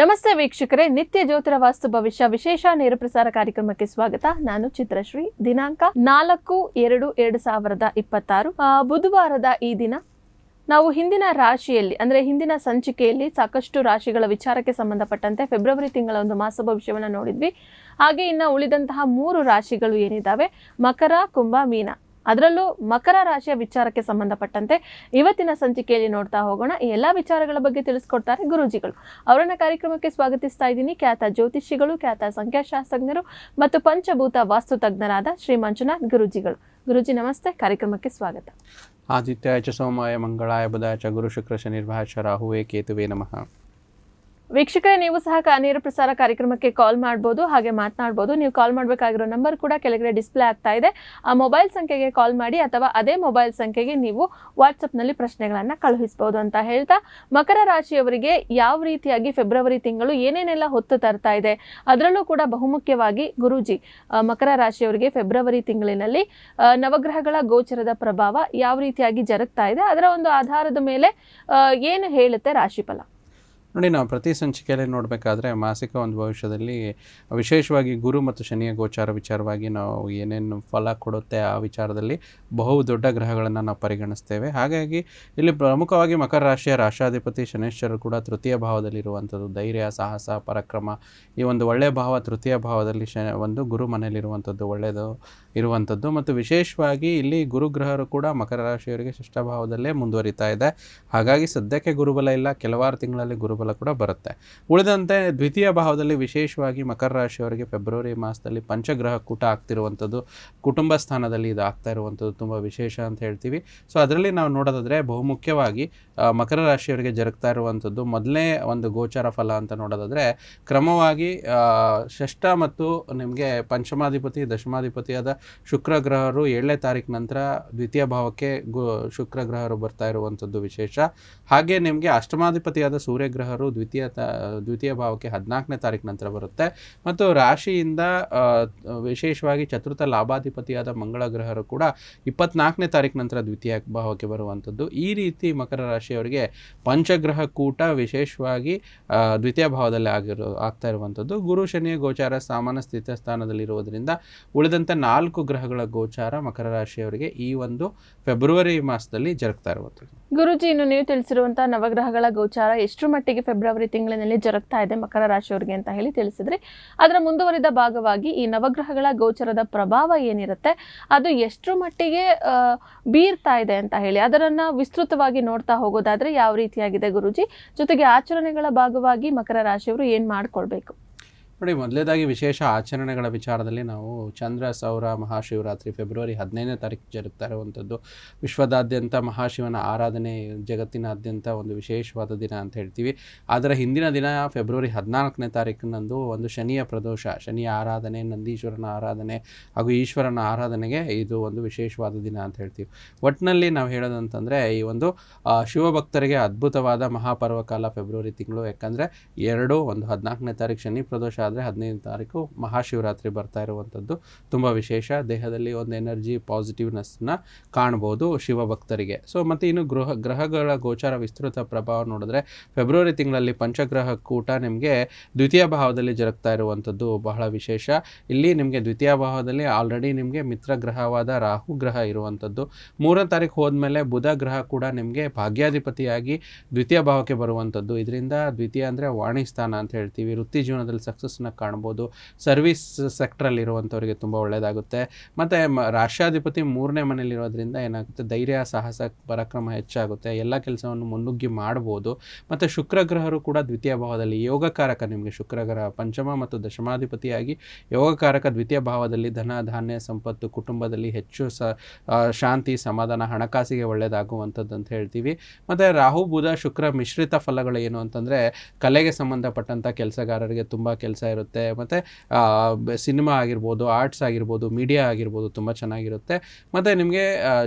ನಮಸ್ತೆ ವೀಕ್ಷಕರೇ, ನಿತ್ಯ ಜ್ಯೋತಿರ ವಾಸ್ತು ಭವಿಷ್ಯ ವಿಶೇಷ ನೇರ ಪ್ರಸಾರ ಕಾರ್ಯಕ್ರಮಕ್ಕೆ ಸ್ವಾಗತ. ನಾನು ಚಿತ್ರಶ್ರೀ ದಿನಾಂಕ ನಾಲ್ಕು ಎರಡು ಎರಡು ಸಾವಿರದ ಇಪ್ಪತ್ತಾರು. ಬುಧವಾರದ ಈ ದಿನ ನಾವು ಹಿಂದಿನ ರಾಶಿಯಲ್ಲಿ, ಅಂದ್ರೆ ಹಿಂದಿನ ಸಂಚಿಕೆಯಲ್ಲಿ ಸಾಕಷ್ಟು ರಾಶಿಗಳ ವಿಚಾರಕ್ಕೆ ಸಂಬಂಧಪಟ್ಟಂತೆ ಫೆಬ್ರವರಿ ತಿಂಗಳ ಒಂದು ಮಾಸ ಭವಿಷ್ಯವನ್ನು ನೋಡಿದ್ವಿ. ಹಾಗೆ ಇನ್ನು ಉಳಿದಂತಹ ಮೂರು ರಾಶಿಗಳು ಏನಿದ್ದಾವೆ ಮಕರ, ಕುಂಭ, ಮೀನ. ಅದರಲ್ಲೂ ಮಕರ ರಾಶಿಯ ವಿಚಾರಕ್ಕೆ ಸಂಬಂಧಪಟ್ಟಂತೆ ಇವತ್ತಿನ ಸಂಚಿಕೆಯಲ್ಲಿ ನೋಡ್ತಾ ಹೋಗೋಣ. ಈ ಎಲ್ಲ ವಿಚಾರಗಳ ಬಗ್ಗೆ ತಿಳಿಸ್ಕೊಡ್ತಾರೆ ಗುರೂಜಿಗಳು. ಅವರನ್ನ ಕಾರ್ಯಕ್ರಮಕ್ಕೆ ಸ್ವಾಗತಿಸ್ತಾ ಇದ್ದೀನಿ. ಖ್ಯಾತ ಜ್ಯೋತಿಷಿಗಳು, ಖ್ಯಾತ ಸಂಖ್ಯಾಶಾಸ್ತ್ರಜ್ಞರು ಮತ್ತು ಪಂಚಭೂತ ವಾಸ್ತು ತಜ್ಞರಾದ ಶ್ರೀ ಮಂಜುನಾಥ್ ಗುರೂಜಿಗಳು. ಗುರುಜಿ, ನಮಸ್ತೆ. ಕಾರ್ಯಕ್ರಮಕ್ಕೆ ಸ್ವಾಗತ. ಆದಿತ್ಯ ಸೋಮಾಯ ಮಂಗಳಾಯ ಬುಧಾಯ ಚ ಗುರು ಶುಕ್ರ ಶನಿರ್ಭಾಯ ರಾಹುವೇ ಕೇತುವೇ ನಮಃ. ವೀಕ್ಷಕರೇ, ನೀವು ಸಹ ನೇರ ಪ್ರಸಾರ ಕಾರ್ಯಕ್ರಮಕ್ಕೆ ಕಾಲ್ ಮಾಡ್ಬೋದು, ಹಾಗೆ ಮಾತನಾಡ್ಬೋದು. ನೀವು ಕಾಲ್ ಮಾಡಬೇಕಾಗಿರೋ ನಂಬರ್ ಕೂಡ ಕೆಳಗಡೆ ಡಿಸ್ಪ್ಲೇ ಆಗ್ತಾ ಇದೆ. ಆ ಮೊಬೈಲ್ ಸಂಖ್ಯೆಗೆ ಕಾಲ್ ಮಾಡಿ ಅಥವಾ ಅದೇ ಮೊಬೈಲ್ ಸಂಖ್ಯೆಗೆ ನೀವು ವಾಟ್ಸಪ್ನಲ್ಲಿ ಪ್ರಶ್ನೆಗಳನ್ನು ಕಳುಹಿಸಬಹುದು ಅಂತ ಹೇಳ್ತಾ, ಮಕರ ರಾಶಿಯವರಿಗೆ ಯಾವ ರೀತಿಯಾಗಿ ಫೆಬ್ರವರಿ ತಿಂಗಳು ಏನೇನೆಲ್ಲ ಹೊತ್ತು ತರ್ತಾ ಇದೆ, ಅದರಲ್ಲೂ ಕೂಡ ಬಹುಮುಖ್ಯವಾಗಿ ಗುರೂಜಿ ಮಕರ ರಾಶಿಯವರಿಗೆ ಫೆಬ್ರವರಿ ತಿಂಗಳಿನಲ್ಲಿ ನವಗ್ರಹಗಳ ಗೋಚರದ ಪ್ರಭಾವ ಯಾವ ರೀತಿಯಾಗಿ ಜರುಗ್ತಾ ಇದೆ, ಅದರ ಒಂದು ಆಧಾರದ ಮೇಲೆ ಏನು ಹೇಳುತ್ತೆ ರಾಶಿಫಲ? ನೋಡಿ, ನಾವು ಪ್ರತಿ ಸಂಚಿಕೆಯಲ್ಲಿ ನೋಡಬೇಕಾದ್ರೆ ಮಾಸಿಕ ಒಂದು ಭವಿಷ್ಯದಲ್ಲಿ ವಿಶೇಷವಾಗಿ ಗುರು ಮತ್ತು ಶನಿಯ ಗೋಚಾರ ವಿಚಾರವಾಗಿ ನಾವು ಏನೇನು ಫಲ ಕೊಡುತ್ತೆ ಆ ವಿಚಾರದಲ್ಲಿ ಬಹು ದೊಡ್ಡ ಗ್ರಹಗಳನ್ನು ನಾವು ಪರಿಗಣಿಸ್ತೇವೆ. ಹಾಗಾಗಿ ಇಲ್ಲಿ ಪ್ರಮುಖವಾಗಿ ಮಕರ ರಾಶಿಯ ರಾಷ್ಟ್ರಾಧಿಪತಿ ಶನೇಶ್ವರರು ಕೂಡ ತೃತೀಯ ಭಾವದಲ್ಲಿರುವಂಥದ್ದು. ಧೈರ್ಯ, ಸಾಹಸ, ಪರಾಕ್ರಮ ಈ ಒಂದು ಒಳ್ಳೆಯ ಭಾವ ತೃತೀಯ ಭಾವದಲ್ಲಿ ಶ ಒಂದು ಗುರು ಮನೆಯಲ್ಲಿರುವಂಥದ್ದು ಒಳ್ಳೆಯದು ಇರುವಂಥದ್ದು. ಮತ್ತು ವಿಶೇಷವಾಗಿ ಇಲ್ಲಿ ಗುರುಗ್ರಹರು ಕೂಡ ಮಕರ ರಾಶಿಯವರಿಗೆ ಶಿಷ್ಟಭಾವದಲ್ಲೇ ಮುಂದುವರಿತಾ ಇದೆ. ಹಾಗಾಗಿ ಸದ್ಯಕ್ಕೆ ಗುರುಬಲ ಇಲ್ಲ. ಕೆಲವಾರು ತಿಂಗಳಲ್ಲಿ ಗುರುಬಲ ಕೂಡ ಬರುತ್ತೆ. ಉಳಿದಂತೆ ದ್ವಿತೀಯ ಭಾವದಲ್ಲಿ ವಿಶೇಷವಾಗಿ ಮಕರ ರಾಶಿಯವರಿಗೆ ಫೆಬ್ರವರಿ ಮಾಸದಲ್ಲಿ ಪಂಚಗ್ರಹ ಕೂಟ ಆಗ್ತಿರುವಂಥದ್ದು, ಕುಟುಂಬ ಸ್ಥಾನದಲ್ಲಿ ಇದು ಆಗ್ತಾ ಇರುವಂಥದ್ದು ತುಂಬ ವಿಶೇಷ ಅಂತ ಹೇಳ್ತೀವಿ. ಸೊ ಅದರಲ್ಲಿ ನಾವು ನೋಡೋದಾದರೆ ಬಹುಮುಖ್ಯವಾಗಿ ಮಕರ ರಾಶಿಯವರಿಗೆ ಜರುಗ್ತಾ ಇರುವಂಥದ್ದು ಮೊದಲನೇ ಒಂದು ಗೋಚಾರ ಫಲ ಅಂತ ನೋಡೋದಾದರೆ ಕ್ರಮವಾಗಿ ಷಷ್ಠ ಮತ್ತು ನಿಮಗೆ ಪಂಚಮಾಧಿಪತಿ ದಶಮಾಧಿಪತಿಯಾದ ಶುಕ್ರ ಗ್ರಹರು ಏಳನೇ ತಾರೀಕು ನಂತರ ದ್ವಿತೀಯ ಭಾವಕ್ಕೆ ಗು, ಶುಕ್ರ ಗ್ರಹರು ಬರ್ತಾ ಇರುವಂಥದ್ದು ವಿಶೇಷ. ಹಾಗೆ ನಿಮಗೆ ಅಷ್ಟಮಾಧಿಪತಿಯಾದ ಸೂರ್ಯಗ್ರಹರು ದ್ವಿತೀಯ ದ್ವಿತೀಯ ಭಾವಕ್ಕೆ ಹದಿನಾಲ್ಕನೇ ತಾರೀಕು ನಂತರ ಬರುತ್ತೆ. ಮತ್ತು ರಾಶಿಯಿಂದ ವಿಶೇಷವಾಗಿ ಚತುರ್ಥ ಲಾಭಾಧಿಪತಿಯಾದ ಮಂಗಳ ಗ್ರಹರು ಕೂಡ ಇಪ್ಪತ್ನಾಲ್ಕನೇ ತಾರೀಕು ನಂತರ ದ್ವಿತೀಯ ಭಾವಕ್ಕೆ ಬರುವಂಥದ್ದು. ಈ ರೀತಿ ಮಕರ ರಾಶಿಯವರಿಗೆ ಪಂಚಗ್ರಹ ಕೂಟ ವಿಶೇಷವಾಗಿ ದ್ವಿತೀಯ ಭಾವದಲ್ಲಿ ಆಗಿರೋ, ಆಗ್ತಾ ಇರುವಂಥದ್ದು. ಗುರು ಶನಿಯ ಗೋಚಾರ ಸಾಮಾನ್ಯ ಸ್ಥಿತ ಸ್ಥಾನದಲ್ಲಿರುವುದರಿಂದ ಉಳಿದಂಥ ನಾಲ್ಕು ಗ್ರಹಗಳ ಗೋಚಾರ ಮಕರ ರಾಶಿಯವರಿಗೆ ಈ ಒಂದು ಫೆಬ್ರವರಿ ಮಾಸದಲ್ಲಿ ಜರುಗ್ತಾ ಇರುವಂಥದ್ದು. ಗುರುಜಿ, ಇನ್ನು ನೀವು ತಿಳಿಸಿರುವಂತಹ ನವಗ್ರಹಗಳ ಗೋಚಾರ ಎಷ್ಟು ಮಟ್ಟಿಗೆ ಫೆಬ್ರವರಿ ತಿಂಗಳಿನಲ್ಲಿ ಜರುಗ್ತಾ ಇದೆ ಮಕರ ರಾಶಿಯವರಿಗೆ ಅಂತ ಹೇಳಿ ತಿಳಿಸಿದ್ರಿ. ಅದರ ಮುಂದುವರಿದ ಭಾಗವಾಗಿ ಈ ನವಗ್ರಹಗಳ ಗೋಚರದ ಪ್ರಭಾವ ಏನಿರುತ್ತೆ? ಅದು ಎಷ್ಟು ಮಟ್ಟಿಗೆ ಬೀರ್ತಾ ಇದೆ ಅಂತ ಹೇಳಿ. ಅದರನ್ನ ವಿಸ್ತೃತವಾಗಿ ನೋಡ್ತಾ ಹೋಗೋದಾದ್ರೆ ಯಾವ ರೀತಿಯಾಗಿದೆ ಗುರುಜಿ? ಜೊತೆಗೆ ಆಚರಣೆಗಳ ಭಾಗವಾಗಿ ಮಕರ ರಾಶಿಯವರು ಏನ್ ಮಾಡ್ಕೊಳ್ಬೇಕು? ನೋಡಿ, ಮೊದಲೇದಾಗಿ ವಿಶೇಷ ಆಚರಣೆಗಳ ವಿಚಾರದಲ್ಲಿ ನಾವು ಚಂದ್ರ, ಸೌರ, ಮಹಾಶಿವರಾತ್ರಿ ಫೆಬ್ರವರಿ ಹದಿನೈದನೇ ತಾರೀಕು ಜರುಗ್ತಾ ಇರುವಂಥದ್ದು. ವಿಶ್ವದಾದ್ಯಂತ ಮಹಾಶಿವನ ಆರಾಧನೆ ಜಗತ್ತಿನಾದ್ಯಂತ ಒಂದು ವಿಶೇಷವಾದ ದಿನ ಅಂತ ಹೇಳ್ತೀವಿ. ಅದರ ಹಿಂದಿನ ದಿನ ಫೆಬ್ರವರಿ ಹದಿನಾಲ್ಕನೇ ತಾರೀಕಿನಂದು ಒಂದು ಶನಿಯ ಪ್ರದೋಷ, ಶನಿಯ ಆರಾಧನೆ, ನಂದೀಶ್ವರನ ಆರಾಧನೆ ಹಾಗೂ ಈಶ್ವರನ ಆರಾಧನೆಗೆ ಇದು ಒಂದು ವಿಶೇಷವಾದ ದಿನ ಅಂತ ಹೇಳ್ತೀವಿ. ಒಟ್ಟಿನಲ್ಲಿ ನಾವು ಹೇಳೋದಂತಂದರೆ, ಈ ಒಂದು ಶಿವಭಕ್ತರಿಗೆ ಅದ್ಭುತವಾದ ಮಹಾಪರ್ವಕಾಲ ಫೆಬ್ರವರಿ ತಿಂಗಳು. ಯಾಕಂದರೆ, ಎರಡು, ಒಂದು ಹದಿನಾಲ್ಕನೇ ತಾರೀಕು ಶನಿ ಪ್ರದೋಷ ಆದರೆ ಹದಿನೈದು ತಾರೀಕು ಮಹಾಶಿವರಾತ್ರಿ ಬರ್ತಾ ಇರುವಂಥದ್ದು. ತುಂಬ ವಿಶೇಷ. ದೇಹದಲ್ಲಿ ಒಂದು ಎನರ್ಜಿ ಪಾಸಿಟಿವ್ನೆಸ್ನ ಕಾಣ್ಬೋದು ಶಿವಭಕ್ತರಿಗೆ. ಸೊ ಮತ್ತು ಇನ್ನು ಗೃಹ, ಗ್ರಹಗಳ ಗೋಚಾರ ವಿಸ್ತೃತ ಪ್ರಭಾವ ನೋಡಿದ್ರೆ ಫೆಬ್ರವರಿ ತಿಂಗಳಲ್ಲಿ ಪಂಚಗ್ರಹ ಕೂಟ ನಿಮಗೆ ದ್ವಿತೀಯ ಭಾವದಲ್ಲಿ ಜರುಗ್ತಾ ಇರುವಂಥದ್ದು ಬಹಳ ವಿಶೇಷ. ಇಲ್ಲಿ ನಿಮಗೆ ದ್ವಿತೀಯ ಭಾವದಲ್ಲಿ ಆಲ್ರೆಡಿ ನಿಮಗೆ ಮಿತ್ರ ಗ್ರಹವಾದ ರಾಹು ಗ್ರಹ ಇರುವಂಥದ್ದು. ಮೂರನೇ ತಾರೀಕು ಹೋದ್ಮೇಲೆ ಬುಧ ಗ್ರಹ ಕೂಡ ನಿಮಗೆ ಭಾಗ್ಯಾಧಿಪತಿಯಾಗಿ ದ್ವಿತೀಯ ಭಾವಕ್ಕೆ ಬರುವಂಥದ್ದು. ಇದರಿಂದ ದ್ವಿತೀಯ ಅಂದರೆ ವಾಣಿ ಸ್ಥಾನ ಅಂತ ಹೇಳ್ತೀವಿ. ವೃತ್ತಿ ಜೀವನದಲ್ಲಿ ಸಕ್ಸಸ್ನ ಕಾಣ್ಬೋದು. ಸರ್ವಿಸ್ ಸೆಕ್ಟ್ರಲ್ಲಿ ಇರುವಂಥವ್ರಿಗೆ ತುಂಬ ಒಳ್ಳೆಯದಾಗುತ್ತೆ ಮತ್ತು ರಾಷ್ಟ್ರಾಧಿಪತಿ ಮೂರನೇ ಮನೇಲಿರೋದ್ರಿಂದ ಏನಾಗುತ್ತೆ? ಧೈರ್ಯ, ಸಾಹಸ, ಪರಾಕ್ರಮ ಹೆಚ್ಚಾಗುತ್ತೆ. ಎಲ್ಲ ಕೆಲಸವನ್ನು ಮುನ್ನುಗ್ಗಿ ಮಾಡ್ಬೋದು. ಮತ್ತು ಶುಕ್ರಗ್ರಹರು ಕೂಡ ದ್ವಿತೀಯ ಭಾವದಲ್ಲಿ ಯೋಗಕಾರಕ ನಿಮಗೆ ಶುಕ್ರಗ್ರಹ ಪಂಚಮ ಮತ್ತು ದಶಮಾಧಿಪತಿಯಾಗಿ ಯೋಗಕಾರಕ ದ್ವಿತೀಯ ಭಾವದಲ್ಲಿ ಧನ, ಧಾನ್ಯ, ಸಂಪತ್ತು, ಕುಟುಂಬದಲ್ಲಿ ಹೆಚ್ಚು ಶಾಂತಿ, ಸಮಾಧಾನ, ಹಣಕಾಸಿಗೆ ಒಳ್ಳೆಯದಾಗುವಂಥದ್ದು ಅಂತ ಹೇಳ್ತೀವಿ. ಮತ್ತು ರಾಹು, ಬುಧ, ಶುಕ್ರ ಮಿಶ್ರಿತ ಫಲಗಳು ಏನು ಅಂತಂದರೆ ಕಲೆಗೆ ಸಂಬಂಧಪಟ್ಟಂಥ ಕೆಲಸಗಾರರಿಗೆ ತುಂಬ ಕೆಲಸ ಕೆಲಸ ಇರುತ್ತೆ. ಮತ್ತು ಸಿನಿಮಾ ಆಗಿರ್ಬೋದು, ಆರ್ಟ್ಸ್ ಆಗಿರ್ಬೋದು, ಮೀಡಿಯಾ ಆಗಿರ್ಬೋದು ತುಂಬ ಚೆನ್ನಾಗಿರುತ್ತೆ. ಮತ್ತು ನಿಮಗೆ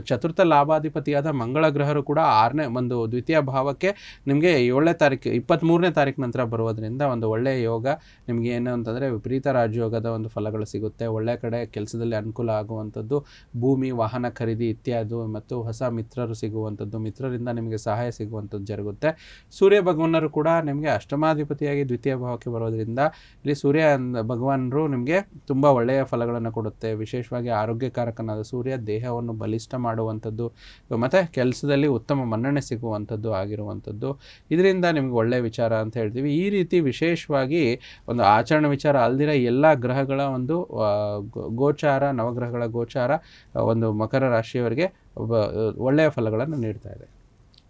ಚತುರ್ಥ ಲಾಭಾಧಿಪತಿಯಾದ ಮಂಗಳ ಗ್ರಹರು ಕೂಡ ಆರನೇ, ಒಂದು ದ್ವಿತೀಯ ಭಾವಕ್ಕೆ ನಿಮಗೆ ಏಳನೇ ತಾರೀಕು, ಇಪ್ಪತ್ತ್ಮೂರನೇ ತಾರೀಕು ನಂತರ ಬರೋದ್ರಿಂದ ಒಂದು ಒಳ್ಳೆಯ ಯೋಗ ನಿಮಗೆ ಏನು ಅಂತಂದರೆ ವಿಪರೀತ ರಾಜಯೋಗದ ಒಂದು ಫಲಗಳು ಸಿಗುತ್ತೆ. ಒಳ್ಳೆ ಕಡೆ ಕೆಲಸದಲ್ಲಿ ಅನುಕೂಲ ಆಗುವಂಥದ್ದು, ಭೂಮಿ, ವಾಹನ ಖರೀದಿ ಇತ್ಯಾದಿ ಮತ್ತು ಹೊಸ ಮಿತ್ರರು ಸಿಗುವಂಥದ್ದು, ಮಿತ್ರರಿಂದ ನಿಮಗೆ ಸಹಾಯ ಸಿಗುವಂಥದ್ದು ಜರುಗುತ್ತೆ. ಸೂರ್ಯ ಭಗವಾನರು ಕೂಡ ನಿಮಗೆ ಅಷ್ಟಮಾಧಿಪತಿಯಾಗಿ ದ್ವಿತೀಯ ಭಾವಕ್ಕೆ ಬರೋದ್ರಿಂದ ಇಲ್ಲಿ ಸೂರ್ಯ ಭಗವಾನರು ನಿಮಗೆ ತುಂಬ ಒಳ್ಳೆಯ ಫಲಗಳನ್ನು ಕೊಡುತ್ತೆ. ವಿಶೇಷವಾಗಿ ಆರೋಗ್ಯಕಾರಕನಾದ ಸೂರ್ಯ ದೇಹವನ್ನು ಬಲಿಷ್ಠ ಮಾಡುವಂಥದ್ದು, ಮತ್ತು ಕೆಲಸದಲ್ಲಿ ಉತ್ತಮ ಮನ್ನಣೆ ಸಿಗುವಂಥದ್ದು ಆಗಿರುವಂಥದ್ದು. ಇದರಿಂದ ನಿಮ್ಗೆ ಒಳ್ಳೆಯ ವಿಚಾರ ಅಂತ ಹೇಳ್ತೀವಿ. ಈ ರೀತಿ ವಿಶೇಷವಾಗಿ ಒಂದು ಆಚರಣೆ ವಿಚಾರ ಅಲ್ದಿರ ಎಲ್ಲ ಗ್ರಹಗಳ ಒಂದು ಗೋಚಾರ, ನವಗ್ರಹಗಳ ಗೋಚಾರ ಒಂದು ಮಕರ ರಾಶಿಯವರಿಗೆ ಒಳ್ಳೆಯ ಫಲಗಳನ್ನು ನೀಡ್ತಾ ಇದೆ.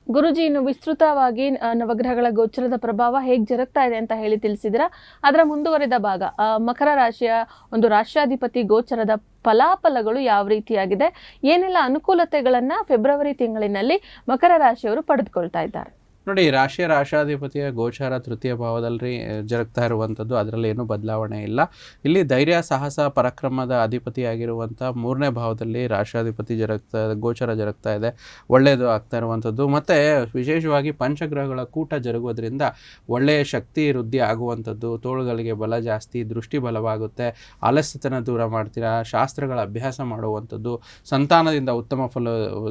ಗುರುಜಿ, ಇನ್ನು ವಿಸ್ತೃತವಾಗಿ ನವಗ್ರಹಗಳ ಗೋಚರದ ಪ್ರಭಾವ ಹೇಗೆ ಜರುಗ್ತಾ ಇದೆ ಅಂತ ಹೇಳಿ ತಿಳಿಸಿದ್ರ. ಅದರ ಮುಂದುವರೆದ ಭಾಗ ಮಕರ ರಾಶಿಯ ಒಂದು ರಾಷ್ಟ್ರಾಧಿಪತಿ ಗೋಚರದ ಫಲಾಫಲಗಳು ಯಾವ ರೀತಿಯಾಗಿದೆ, ಏನೆಲ್ಲ ಅನುಕೂಲತೆಗಳನ್ನ ಫೆಬ್ರವರಿ ತಿಂಗಳಿನಲ್ಲಿ ಮಕರ ರಾಶಿಯವರು ಪಡೆದುಕೊಳ್ತಾ ಇದ್ದಾರೆ. ನೋಡಿ, ರಾಶಿ ರಾಶಾಧಿಪತಿಯ ಗೋಚಾರ ತೃತೀಯ ಭಾವದಲ್ಲಿ ಜರುಗ್ತಾ ಇರುವಂಥದ್ದು ಅದರಲ್ಲಿ ಏನೂ ಬದಲಾವಣೆ ಇಲ್ಲ. ಇಲ್ಲಿ ಧೈರ್ಯ, ಸಾಹಸ, ಪರಾಕ್ರಮದ ಅಧಿಪತಿಯಾಗಿರುವಂಥ ಮೂರನೇ ಭಾವದಲ್ಲಿ ರಾಶಾಧಿಪತಿ ಜರುಗ್ತಾ, ಗೋಚಾರ ಜರುಗ್ತಾ ಇದೆ. ಒಳ್ಳೆಯದು ಆಗ್ತಾ ಇರುವಂಥದ್ದು. ಮತ್ತು ವಿಶೇಷವಾಗಿ ಪಂಚಗ್ರಹಗಳ ಕೂಟ ಜರುಗೋದ್ರಿಂದ ಒಳ್ಳೆಯ ಶಕ್ತಿ, ವೃದ್ಧಿ ಆಗುವಂಥದ್ದು, ತೋಳುಗಳಿಗೆ ಬಲ ಜಾಸ್ತಿ, ದೃಷ್ಟಿ ಬಲವಾಗುತ್ತೆ ಆಲಸ್ಯತನ ದೂರ ಮಾಡ್ತೀರಾ, ಶಾಸ್ತ್ರಗಳ ಅಭ್ಯಾಸ ಮಾಡುವಂಥದ್ದು, ಸಂತಾನದಿಂದ ಉತ್ತಮ ಫಲ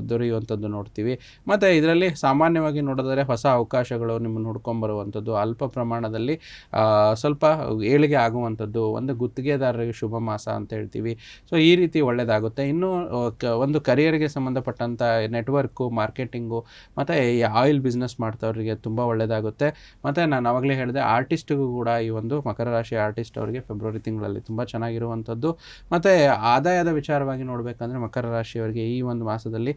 ದೊರೆಯುವಂಥದ್ದು ನೋಡ್ತೀವಿ. ಮತ್ತು ಇದರಲ್ಲಿ ಸಾಮಾನ್ಯವಾಗಿ ನೋಡಿದರೆ ಹೊಸ ಅವಕಾಶಗಳು ನಿಮ್ಮನ್ನು ಹುಡ್ಕೊಂಬರುವಂಥದ್ದು ಅಲ್ಪ ಪ್ರಮಾಣದಲ್ಲಿ ಸ್ವಲ್ಪ ಏಳಿಗೆ ಆಗುವಂಥದ್ದು, ಒಂದು ಗುತ್ತಿಗೆದಾರರಿಗೆ ಶುಭ ಮಾಸ ಅಂತ ಹೇಳ್ತೀವಿ. ಸೊ, ಈ ರೀತಿ ಒಳ್ಳೆಯದಾಗುತ್ತೆ ಇನ್ನು ಒಂದು ಕರಿಯರ್ಗೆ ಸಂಬಂಧಪಟ್ಟಂಥ ನೆಟ್ವರ್ಕು, ಮಾರ್ಕೆಟಿಂಗು, ಮತ್ತು ಆಯಿಲ್ ಬಿಸ್ನೆಸ್ ಮಾಡ್ತವ್ರಿಗೆ ತುಂಬ ಒಳ್ಳೆಯದಾಗುತ್ತೆ ಮತ್ತು ನಾನು ಆವಾಗಲೇ ಹೇಳಿದೆ, ಆರ್ಟಿಸ್ಟಿಗೂ ಕೂಡ ಈ ಒಂದು ಮಕರ ರಾಶಿ ಆರ್ಟಿಸ್ಟ್ ಅವರಿಗೆ ಫೆಬ್ರವರಿ ತಿಂಗಳಲ್ಲಿ ತುಂಬ ಚೆನ್ನಾಗಿರುವಂಥದ್ದು. ಮತ್ತು ಆದಾಯದ ವಿಚಾರವಾಗಿ ನೋಡಬೇಕಂದ್ರೆ ಮಕರ ರಾಶಿಯವರಿಗೆ ಈ ಒಂದು ಮಾಸದಲ್ಲಿ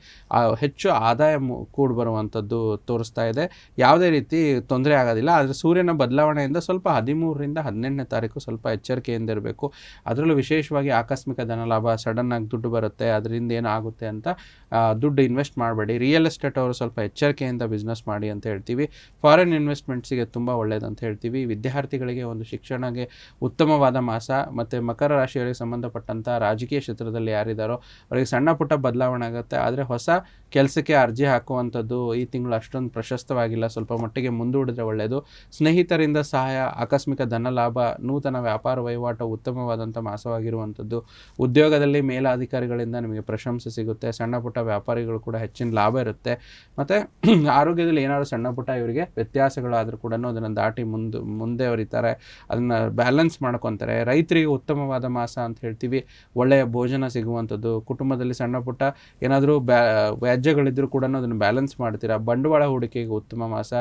ಹೆಚ್ಚು ಆದಾಯ ಕೂಡಿ ಬರುವಂಥದ್ದು ತೋರಿಸ್ತಾ ಇದೆ. ಯಾವುದೇ ರೀತಿ ತೊಂದರೆ ಆಗೋದಿಲ್ಲ. ಆದರೆ ಸೂರ್ಯನ ಬದಲಾವಣೆಯಿಂದ ಸ್ವಲ್ಪ ಹದಿಮೂರರಿಂದ ಹದಿನೆಂಟನೇ ತಾರೀಕು ಸ್ವಲ್ಪ ಎಚ್ಚರಿಕೆಯಿಂದ ಇರಬೇಕು. ಅದರಲ್ಲೂ ವಿಶೇಷವಾಗಿ ಆಕಸ್ಮಿಕ ಧನಲಾಭ ಸಡನ್ನಾಗಿ ದುಡ್ಡು ಬರುತ್ತೆ, ಅದರಿಂದ ಏನಾಗುತ್ತೆ ಅಂತ ದುಡ್ಡು ಇನ್ವೆಸ್ಟ್ ಮಾಡಬೇಡಿ. ರಿಯಲ್ ಎಸ್ಟೇಟ್ ಅವರು ಸ್ವಲ್ಪ ಎಚ್ಚರಿಕೆಯಿಂದ ಬಿಸ್ನೆಸ್ ಮಾಡಿ ಅಂತ ಹೇಳ್ತೀವಿ. ಫಾರಿನ್ ಇನ್ವೆಸ್ಟ್ಮೆಂಟ್ಸಿಗೆ ತುಂಬ ಒಳ್ಳೆಯದಂತ ಹೇಳ್ತೀವಿ. ವಿದ್ಯಾರ್ಥಿಗಳಿಗೆ ಒಂದು ಶಿಕ್ಷಣಕ್ಕೆ ಉತ್ತಮವಾದ ಮಾಸ, ಮತ್ತು ಮಕರ ರಾಶಿಯವರಿಗೆ ಸಂಬಂಧಪಟ್ಟಂಥ ರಾಜಕೀಯ ಕ್ಷೇತ್ರದಲ್ಲಿ ಯಾರಿದ್ದಾರೋ ಅವರಿಗೆ ಸಣ್ಣ ಪುಟ್ಟ ಬದಲಾವಣೆ ಆಗುತ್ತೆ. ಆದರೆ ಹೊಸ ಕೆಲಸಕ್ಕೆ ಅರ್ಜಿ ಹಾಕುವಂಥದ್ದು ಈ ತಿಂಗಳು ಅಷ್ಟೊಂದು ಪ್ರಶಸ್ತವಾಗಿಲ್ಲ ಸ್ವಲ್ಪ ಮಟ್ಟಿಗೆ ಮುಂದೂಡಿದ್ರೆ ಒಳ್ಳೆಯದು ಸ್ನೇಹಿತರಿಂದ ಸಹಾಯ, ಆಕಸ್ಮಿಕ ಧನ ಲಾಭ, ನೂತನ ವ್ಯಾಪಾರ ವಹಿವಾಟು ಉತ್ತಮವಾದಂಥ ಮಾಸವಾಗಿರುವಂಥದ್ದು. ಉದ್ಯೋಗದಲ್ಲಿ ಮೇಲಾಧಿಕಾರಿಗಳಿಂದ ನಿಮಗೆ ಪ್ರಶಂಸೆ ಸಿಗುತ್ತೆ. ಸಣ್ಣ ಪುಟ್ಟ ವ್ಯಾಪಾರಿಗಳು ಕೂಡ ಹೆಚ್ಚಿನ ಲಾಭ ಇರುತ್ತೆ. ಮತ್ತು ಆರೋಗ್ಯದಲ್ಲಿ ಏನಾದರೂ ಸಣ್ಣ ಪುಟ್ಟ ಇವರಿಗೆ ವ್ಯತ್ಯಾಸಗಳಾದರೂ ಕೂಡ ಅದನ್ನು ದಾಟಿ ಮುಂದೆ ಮುಂದೆ ಅವರಿತಾರೆ ಅದನ್ನು ಬ್ಯಾಲೆನ್ಸ್ ಮಾಡ್ಕೊತಾರೆ. ರೈತರಿಗೆ ಉತ್ತಮವಾದ ಮಾಸ ಅಂತ ಹೇಳ್ತೀವಿ. ಒಳ್ಳೆಯ ಭೋಜನ ಸಿಗುವಂಥದ್ದು. ಕುಟುಂಬದಲ್ಲಿ ಸಣ್ಣ ಪುಟ್ಟ ಏನಾದರೂ ಬ್ಯಾ ವ್ಯಾಜ್ಯಗಳಿದ್ದರೂ ಕೂಡ ಅದನ್ನು ಬ್ಯಾಲೆನ್ಸ್ ಮಾಡ್ತೀರಾ? ಬಂಡವಾಳ ಹೂಡಿಕೆಗೆ ಉತ್ತಮ ಮಾಸ,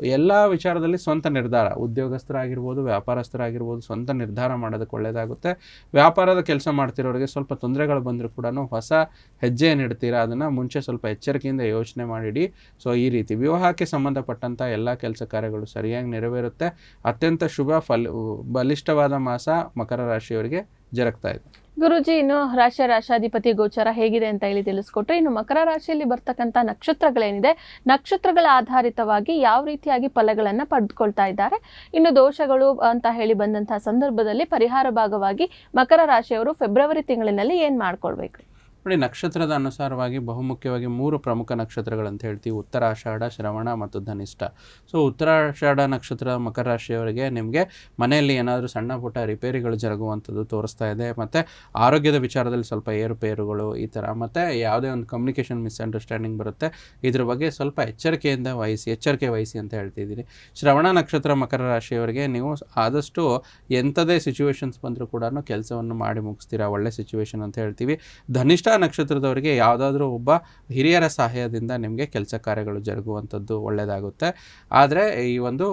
ಎಲ್ಲ ವಿಚಾರದಲ್ಲಿ ಸ್ವಂತ ನಿರ್ಧಾರ. ಉದ್ಯೋಗಸ್ಥರಾಗಿರ್ಬೋದು, ವ್ಯಾಪಾರಸ್ಥರಾಗಿರ್ಬೋದು, ಸ್ವಂತ ನಿರ್ಧಾರ ಮಾಡೋದಕ್ಕೆ ಒಳ್ಳೆಯದಾಗುತ್ತೆ ವ್ಯಾಪಾರದ ಕೆಲಸ ಮಾಡ್ತಿರೋರಿಗೆ ಸ್ವಲ್ಪ ತೊಂದರೆಗಳು ಬಂದರೂ ಕೂಡ ಹೊಸ ಹೆಜ್ಜೆ ನೀಡ್ತೀರಾ ಅದನ್ನು ಮುಂಚೆ ಸ್ವಲ್ಪ ಎಚ್ಚರಿಕೆಯಿಂದ ಯೋಚನೆ ಮಾಡಿಡಿ. ಸೊ, ಈ ರೀತಿ ವಿವಾಹಕ್ಕೆ ಸಂಬಂಧಪಟ್ಟಂಥ ಎಲ್ಲ ಕೆಲಸ ಕಾರ್ಯಗಳು ಸರಿಯಾಗಿ ನೆರವೇರುತ್ತೆ. ಅತ್ಯಂತ ಶುಭ ಫಲ, ಬಲಿಷ್ಠವಾದ ಮಾಸ ಮಕರ ರಾಶಿಯವರಿಗೆ ಜರುಗ್ತಾ ಇದೆ. ಗುರುಜಿ, ಇನ್ನು ರಾಶಿಯ ರಾಶಾಧಿಪತಿ ಗೋಚಾರ ಹೇಗಿದೆ ಅಂತ ಹೇಳಿ ತಿಳಿಸ್ಕೊಟ್ರೆ. ಇನ್ನು ಮಕರ ರಾಶಿಯಲ್ಲಿ ಬರ್ತಕ್ಕಂಥ ನಕ್ಷತ್ರಗಳೇನಿದೆ, ನಕ್ಷತ್ರಗಳ ಆಧಾರಿತವಾಗಿ ಯಾವ ರೀತಿಯಾಗಿ ಫಲಗಳನ್ನು ಪಡೆದುಕೊಳ್ತಾ ಇದ್ದಾರೆ? ಇನ್ನು ದೋಷಗಳು ಅಂತ ಹೇಳಿ ಬಂದಂತಹ ಸಂದರ್ಭದಲ್ಲಿ ಪರಿಹಾರ ಭಾಗವಾಗಿ ಮಕರ ರಾಶಿಯವರು ಫೆಬ್ರವರಿ ತಿಂಗಳಿನಲ್ಲಿ ಏನು ಮಾಡ್ಕೊಳ್ಬೇಕು? ನೋಡಿ, ನಕ್ಷತ್ರದ ಅನುಸಾರವಾಗಿ ಬಹುಮುಖ್ಯವಾಗಿ ಮೂರು ಪ್ರಮುಖ ನಕ್ಷತ್ರಗಳಂತ ಹೇಳ್ತೀವಿ. ಉತ್ತರಾಷಾಢ, ಶ್ರವಣ ಮತ್ತು ಧನಿಷ್ಠ. ಸೊ ಉತ್ತರಾಷಾಢ ನಕ್ಷತ್ರ ಮಕರ ರಾಶಿಯವರಿಗೆ ನಿಮಗೆ ಮನೆಯಲ್ಲಿ ಏನಾದರೂ ಸಣ್ಣ ಪುಟ್ಟ ರಿಪೇರಿಗಳು ಜರುಗುವಂಥದ್ದು ತೋರಿಸ್ತಾ ಇದೆ. ಮತ್ತು ಆರೋಗ್ಯದ ವಿಚಾರದಲ್ಲಿ ಸ್ವಲ್ಪ ಏರುಪೇರುಗಳು ಈ ಥರ. ಮತ್ತು ಯಾವುದೇ ಒಂದು ಕಮ್ಯುನಿಕೇಷನ್ ಮಿಸ್ಅಂಡರ್ಸ್ಟ್ಯಾಂಡಿಂಗ್ ಬರುತ್ತೆ. ಇದ್ರ ಬಗ್ಗೆ ಸ್ವಲ್ಪ ಎಚ್ಚರಿಕೆಯಿಂದ ವಹಿಸಿ, ಎಚ್ಚರಿಕೆ ವಹಿಸಿ ಅಂತ ಹೇಳ್ತಿದ್ದೀನಿ. ಶ್ರವಣ ನಕ್ಷತ್ರ ಮಕರ ರಾಶಿಯವರಿಗೆ ನೀವು ಆದಷ್ಟು ಎಂಥದೇ ಸಿಚುವೇಶನ್ಸ್ ಬಂದರೂ ಕೂಡ ಕೆಲಸವನ್ನು ಮಾಡಿ ಮುಗಿಸ್ತೀರಾ? ಒಳ್ಳೆ ಸಿಚುವೇಶನ್ ಅಂತ ಹೇಳ್ತೀವಿ. ಧನಿಷ್ಠ ನಕ್ಷತ್ರದವರಿಗೆ ಯಾವುದಾದ್ರೂ ಒಬ್ಬ ಹಿರಿಯರ ಸಹಾಯದಿಂದ ನಿಮಗೆ ಕೆಲಸ ಕಾರ್ಯಗಳು ಜರುಗುವಂಥದ್ದು ಒಳ್ಳೆಯದಾಗುತ್ತೆ ಆದರೆ ಈ ಒಂದು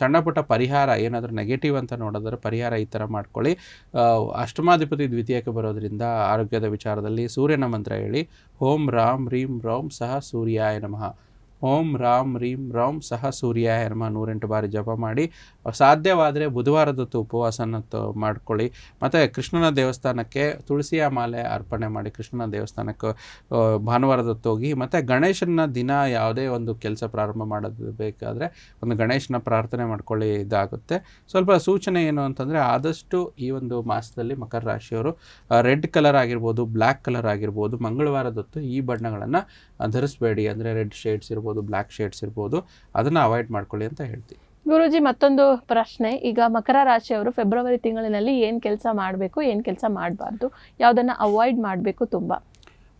ಸಣ್ಣ ಪುಟ್ಟ ಪರಿಹಾರ ಏನಾದರೂ ನೆಗೆಟಿವ್ ಅಂತ ನೋಡಿದ್ರೆ ಪರಿಹಾರ ಈ ಥರ ಮಾಡ್ಕೊಳ್ಳಿ. ಅಷ್ಟಮಾಧಿಪತಿ ದ್ವಿತೀಯಕ್ಕೆ ಬರೋದ್ರಿಂದ ಆರೋಗ್ಯದ ವಿಚಾರದಲ್ಲಿ ಸೂರ್ಯನ ಮಂತ್ರ ಹೇಳಿ, ಓಂ ರಾಮ್ ರೀಂ ರೌಂ ಸಹ ಸೂರ್ಯಾಯ ನಮಃ. ಓಂ ರಾಮ್ ರೀಂ ರಾಮ್ ಸಹ ಸೂರ್ಯಾಯ ನಮಃ ನೂರೆಂಟು ಬಾರಿ ಜಪ ಮಾಡಿ ಸಾಧ್ಯವಾದರೆ ಬುಧವಾರದೊತ್ತು ಉಪವಾಸನ ಮಾಡ್ಕೊಳ್ಳಿ. ಮತ್ತು ಕೃಷ್ಣನ ದೇವಸ್ಥಾನಕ್ಕೆ ತುಳಸಿಯ ಮಾಲೆ ಅರ್ಪಣೆ ಮಾಡಿ ಕೃಷ್ಣನ ದೇವಸ್ಥಾನಕ್ಕೆ ಭಾನುವಾರದತ್ತು ಹೋಗಿ, ಮತ್ತು ಗಣೇಶನ ದಿನ ಯಾವುದೇ ಒಂದು ಕೆಲಸ ಪ್ರಾರಂಭ ಮಾಡೋದು ಒಂದು ಗಣೇಶನ ಪ್ರಾರ್ಥನೆ ಮಾಡ್ಕೊಳ್ಳಿ ಇದಾಗುತ್ತೆ. ಸ್ವಲ್ಪ ಸೂಚನೆ ಏನು ಅಂತಂದರೆ ಆದಷ್ಟು ಈ ಒಂದು ಮಾಸದಲ್ಲಿ ಮಕರ ರಾಶಿಯವರು ರೆಡ್ ಕಲರ್ ಆಗಿರ್ಬೋದು ಬ್ಲ್ಯಾಕ್ ಕಲರ್ ಆಗಿರ್ಬೋದು ಮಂಗಳವಾರದತ್ತು ಈ ಬಣ್ಣಗಳನ್ನು ಧರಿಸಬೇಡಿ. ಅಂದರೆ ರೆಡ್ ಶೇಡ್ಸ್ ಇರ್ಬೋದು ಬ್ಲ್ಯಾಕ್ ಶೇಡ್ಸ್ ಇರ್ಬೋದು, ಅದನ್ನು ಅವಾಯ್ಡ್ ಮಾಡ್ಕೊಳ್ಳಿ ಅಂತ ಹೇಳ್ತೀವಿ ಗುರುಜಿ, ಮತ್ತೊಂದು ಪ್ರಶ್ನೆ. ಈಗ ಮಕರ ರಾಶಿಯವರು ಫೆಬ್ರವರಿ ತಿಂಗಳಿನಲ್ಲಿ ಏನು ಕೆಲಸ ಮಾಡಬೇಕು, ಏನು ಕೆಲಸ ಮಾಡಬಾರ್ದು? ಯಾವುದನ್ನು ಅವಾಯ್ಡ್ ಮಾಡಬೇಕು ತುಂಬ.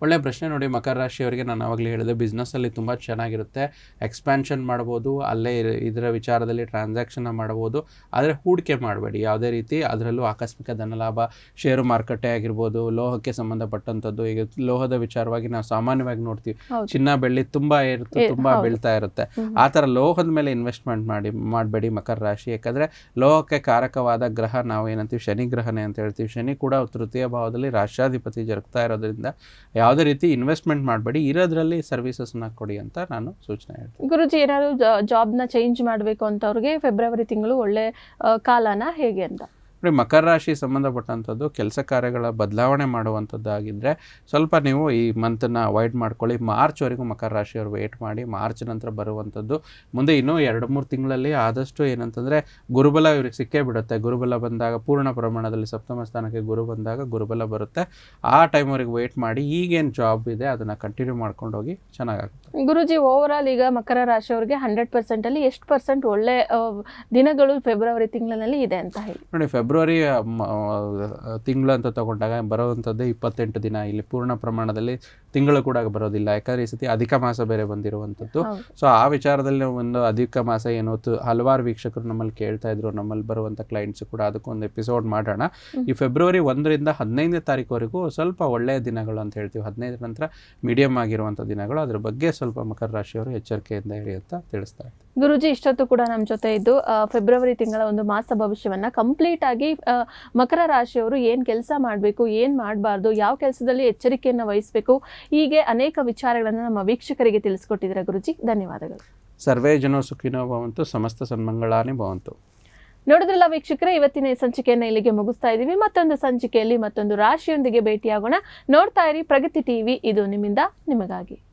ಒಳ್ಳೆ ಪ್ರಶ್ನೆ ನೋಡಿ ಮಕರ ರಾಶಿಯವರಿಗೆ ನಾನು ಆವಾಗಲೇ ಹೇಳಿದೆ ಬಿಸ್ನೆಸ್ಸಲ್ಲಿ ತುಂಬ ಚೆನ್ನಾಗಿರುತ್ತೆ. ಎಕ್ಸ್ಪ್ಯಾನ್ಷನ್ ಮಾಡ್ಬೋದು ಅಲ್ಲೇ ಇದರ ವಿಚಾರದಲ್ಲಿ ಟ್ರಾನ್ಸಾಕ್ಷನ್ನ ಮಾಡ್ಬೋದು. ಆದರೆ ಹೂಡಿಕೆ ಮಾಡಬೇಡಿ. ಯಾವುದೇ ರೀತಿ ಅದರಲ್ಲೂ ಆಕಸ್ಮಿಕ ಧನಲಾಭ ಷೇರು ಮಾರುಕಟ್ಟೆ ಆಗಿರ್ಬೋದು ಲೋಹಕ್ಕೆ ಸಂಬಂಧಪಟ್ಟಂಥದ್ದು. ಈಗ ಲೋಹದ ವಿಚಾರವಾಗಿ ನಾವು ಸಾಮಾನ್ಯವಾಗಿ ನೋಡ್ತೀವಿ. ಚಿನ್ನ ಬೆಳ್ಳಿ ತುಂಬ ಇರುತ್ತೆ ತುಂಬ ಬೀಳ್ತಾ ಇರುತ್ತೆ. ಆ ಥರ ಲೋಹದ ಮೇಲೆ ಇನ್ವೆಸ್ಟ್ಮೆಂಟ್ ಮಾಡಿ ಮಾಡಬೇಡಿ ಮಕರ ರಾಶಿ. ಯಾಕಂದರೆ ಲೋಹಕ್ಕೆ ಕಾರಕವಾದ ಗ್ರಹ ನಾವು ಏನಂತೀವಿ ಶನಿ ಗ್ರಹನೇ ಅಂತ ಹೇಳ್ತೀವಿ. ಶನಿ ಕೂಡ ತೃತೀಯ ಭಾವದಲ್ಲಿ ರಾಷ್ಟ್ರಾಧಿಪತಿ ಜರುಗ್ತಾ ಇರೋದ್ರಿಂದ ಯಾವುದೇ ರೀತಿ ಇನ್ವೆಸ್ಟ್ಮೆಂಟ್ ಮಾಡಬೇಡಿ, ಇರೋದ್ರಲ್ಲಿ ಸರ್ವಿಸಸ್ನ ಕೊಡಿ ಅಂತ ನಾನು ಸೂಚನೆ ಹೇಳ್ತೀನಿ. ಗುರುಜಿ, ಏನಾದ್ರು ಜಾಬ್ನ ಚೇಂಜ್ ಮಾಡಬೇಕು ಅಂತವ್ರಿಗೆ ಫೆಬ್ರವರಿ ತಿಂಗಳು ಒಳ್ಳೆ ಕಾಲನ ಹೇಗೆ ಅಂತ? ನೋಡಿ ಮಕರ ರಾಶಿ ಸಂಬಂಧಪಟ್ಟಂಥದ್ದು ಕೆಲಸ ಕಾರ್ಯಗಳ ಬದಲಾವಣೆ ಮಾಡುವಂಥದ್ದಾಗಿದ್ದರೆ ಸ್ವಲ್ಪ ನೀವು ಈ ಮಂತನ್ನು ಅವಾಯ್ಡ್ ಮಾಡ್ಕೊಳ್ಳಿ. ಮಾರ್ಚ್ವರೆಗೂ ಮಕರ ರಾಶಿಯವರು ವೇಟ್ ಮಾಡಿ ಮಾರ್ಚ್ ನಂತರ ಬರುವಂಥದ್ದು. ಮುಂದೆ ಇನ್ನೂ ಎರಡು ಮೂರು ತಿಂಗಳಲ್ಲಿ ಆದಷ್ಟು ಏನಂತಂದರೆ ಗುರುಬಲ ಇವ್ರಿಗೆ ಸಿಕ್ಕೇ ಬಿಡುತ್ತೆ. ಗುರುಬಲ ಬಂದಾಗ ಪೂರ್ಣ ಪ್ರಮಾಣದಲ್ಲಿ ಸಪ್ತಮ ಸ್ಥಾನಕ್ಕೆ ಗುರು ಬಂದಾಗ ಗುರುಬಲ ಬರುತ್ತೆ. ಆ ಟೈಮ್ವರೆಗೆ ವೇಟ್ ಮಾಡಿ ಈಗೇನು ಜಾಬ್ ಇದೆ ಅದನ್ನು ಕಂಟಿನ್ಯೂ ಮಾಡ್ಕೊಂಡು ಹೋಗಿ ಚೆನ್ನಾಗಾಗುತ್ತೆ. ಗುರುಜಿ ಓವರ್ ಆಲ್ ಈಗ ಮಕರ ರಾಶಿಯವರಿಗೆ ಹಂಡ್ರೆಡ್ ಪರ್ಸೆಂಟಲ್ಲಿ ಎಷ್ಟು ಪರ್ಸೆಂಟ್ ಒಳ್ಳೆ ದಿನಗಳು ಫೆಬ್ರವರಿ ತಿಂಗಳಿನಲ್ಲಿ ಇದೆ ಅಂತ ಹೇಳಿ. ನೋಡಿ ಫೆಬ್ರವರಿ ತಿಂಗಳು ಅಂತ ತಗೊಂಡಾಗ ಬರೋವಂಥದ್ದೇ ಇಪ್ಪತ್ತೆಂಟು ದಿನ. ಇಲ್ಲಿ ಪೂರ್ಣ ಪ್ರಮಾಣದಲ್ಲಿ ತಿಂಗಳು ಕೂಡ ಬರೋದಿಲ್ಲ. ಯಾಕಂದರೆ ಈ ಸತಿ ಅಧಿಕ ಮಾಸ ಬೇರೆ ಬಂದಿರುವಂಥದ್ದು. ಸೊ ಆ ವಿಚಾರದಲ್ಲಿ ಒಂದು ಅಧಿಕ ಮಾಸ ಏನು ಹಲವಾರು ವೀಕ್ಷಕರು ನಮ್ಮಲ್ಲಿ ಕೇಳ್ತಾ ಇದ್ರು. ನಮ್ಮಲ್ಲಿ ಬರುವಂಥ ಕ್ಲೈಂಟ್ಸ್ ಕೂಡ ಅದಕ್ಕೊಂದು ಎಪಿಸೋಡ್ ಮಾಡೋಣ. ಈ ಫೆಬ್ರವರಿ ಒಂದರಿಂದ ಹದಿನೈದನೇ ತಾರೀಕುವರೆಗೂ ಸ್ವಲ್ಪ ಒಳ್ಳೆಯ ದಿನಗಳು ಅಂತ ಹೇಳ್ತೀವಿ. ಹದಿನೈದರ ನಂತರ ಮೀಡಿಯಂ ಆಗಿರುವಂಥ ದಿನಗಳು. ಅದ್ರ ಬಗ್ಗೆ ಸ್ವಲ್ಪ ಮಕರ ರಾಶಿಯವರು ಎಚ್ಚರಿಕೆಯಿಂದ ಹೇಳಿ ಅಂತ ತಿಳಿಸ್ತಾ ಗುರುಜಿ ಇಷ್ಟೊತ್ತು ಕೂಡ ನಮ್ಮ ಜೊತೆ ಇದ್ದು ಫೆಬ್ರವರಿ ತಿಂಗಳ ಒಂದು ಮಾಸ ಭವಿಷ್ಯವನ್ನ ಕಂಪ್ಲೀಟ್ ಆಗಿ ಆ, ಮಕರ ರಾಶಿಯವರು ಏನು ಕೆಲಸ ಮಾಡಬೇಕು ಏನು ಮಾಡಬಾರ್ದು ಯಾವ ಕೆಲಸದಲ್ಲಿ ಎಚ್ಚರಿಕೆಯನ್ನು ವಹಿಸಬೇಕು ಹೀಗೆ ಅನೇಕ ವಿಚಾರಗಳನ್ನು ನಮ್ಮ ವೀಕ್ಷಕರಿಗೆ ತಿಳಿಸ್ಕೊಟ್ಟಿದ್ದೀರಾ ಗುರುಜಿ. ಧನ್ಯವಾದಗಳು. ಸರ್ವೇ ಜನೋ ಸುಖಿನೋ ಭವಂತು ಸಮಸ್ತ ಸನ್ಮಂಗಳಾನೇ ಭವಂತು. ನೋಡಿದ್ರಲ್ಲ ವೀಕ್ಷಕರೇ ಇವತ್ತಿನ ಸಂಚಿಕೆಯನ್ನು ಇಲ್ಲಿಗೆ ಮುಗಿಸ್ತಾ ಇದ್ದೀವಿ. ಮತ್ತೊಂದು ಸಂಚಿಕೆಯಲ್ಲಿ ಮತ್ತೊಂದು ರಾಶಿಯೊಂದಿಗೆ ಭೇಟಿಯಾಗೋಣ. ನೋಡ್ತಾ ಇರಿ ಪ್ರಗತಿ ಟಿವಿ ಇದು ನಿಮ್ಮಿಂದ ನಿಮಗಾಗಿ.